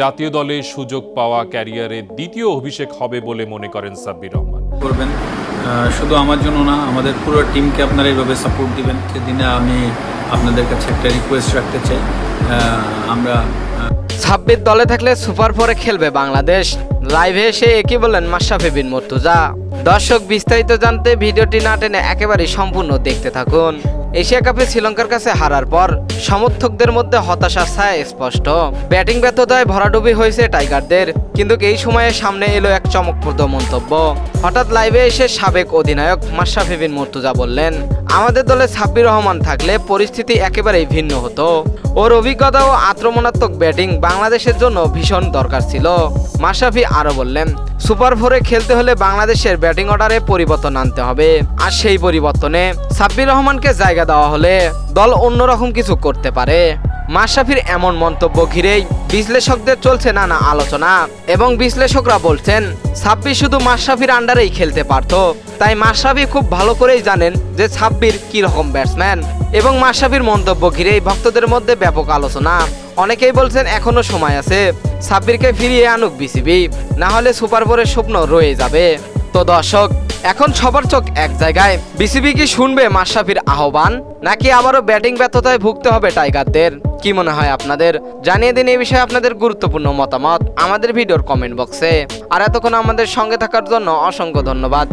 জাতীয় দলে সুযোগ পাওয়া ক্যারিয়ারে দ্বিতীয় অভিষেক হবে বলে মনে করেন সাব্বির রহমান। করবেন। শুধু আমার জন্য না আমাদের পুরো টিমকে আপনারা এইভাবে সাপোর্ট দিবেন। সেদিনে আমি আপনাদের কাছে একটা রিকোয়েস্ট রাখতে চাই। আমরা ছাব্বিশ দলে থাকলে সুপার ফোরে খেলবে বাংলাদেশ। লাইভে এসে একই বললেন মাশরাফি বিন মুর্তুজা। দর্শক বিস্তারিত জানতে ভিডিওটি না টেনে একেবারেই সম্পূর্ণ দেখতে থাকুন। এশিয়া কাপে শ্রীলঙ্কার কাছে হারার পর সমর্থকদের মধ্যে হতাশার ছায়া স্পষ্ট। ব্যাটিং ব্যর্থতায় ভরাডুবি হয়েছে টাইগারদের, কিন্তু এই সময়ে সামনে এলো এক চমকপ্রদ মন্তব্য। হঠাৎ লাইভে এসে সাবেক অধিনায়ক মাশরাফি বিন মুর্তুজা বললেন, আমাদের দলে সাব্বির রহমান থাকলে পরিস্থিতি একেবারেই ভিন্ন হতো। ওর অভিজ্ঞতা ও আক্রমণাত্মক ব্যাটিং বাংলাদেশের জন্য ভীষণ দরকার ছিল। মাশরাফি আরও বললেন সুপার ফোরে খেলতে হলে বাংলাদেশের ব্যাটিং অর্ডারে পরিবর্তন আনতে হবে। আর সেই পরিবর্তনে সাব্বির রহমানকে জায়গা দেওয়া হলে দল অন্যরকম কিছু করতে পারে। মাশরাফির এমন মন্তব্য ঘিরেই বিশ্লেষকদের চলছে নানা আলোচনা এবং বিশ্লেষকরা বলছেন সাব্বির শুধু মাশরাফির আন্ডারেই খেলতে পারতো। তাই মাশরাফি খুব ভালো করেই জানেন যে সাব্বির কি রকম ব্যাটসম্যান এবং মাশরাফির মন্তব্য ঘিরেই ভক্তদের মধ্যে ব্যাপক আলোচনা। অনেকেই বলছেন, এখনও সময় আছে। সাব্বিরকে ফিরিয়ে আনুক বিসিবি। না হলে সুপার বোরের স্বপ্ন রয়ে যাবে। তো দর্শক, এখন সবার চোখ এক জায়গায়। বিসিবি কি শুনবে মাশরাফির আহ্বান, নাকি আবারও ব্যাটিং ব্যর্থতায় ভুগতে হবে টাইগারদের? কি মনে হয় আপনাদের? জানিয়ে দিন এই বিষয়ে আপনাদের গুরুত্বপূর্ণ মতামত আমাদের ভিডিওর কমেন্ট বক্সে। আর এতক্ষণ আমাদের সঙ্গে থাকার জন্য অসংখ্য ধন্যবাদ।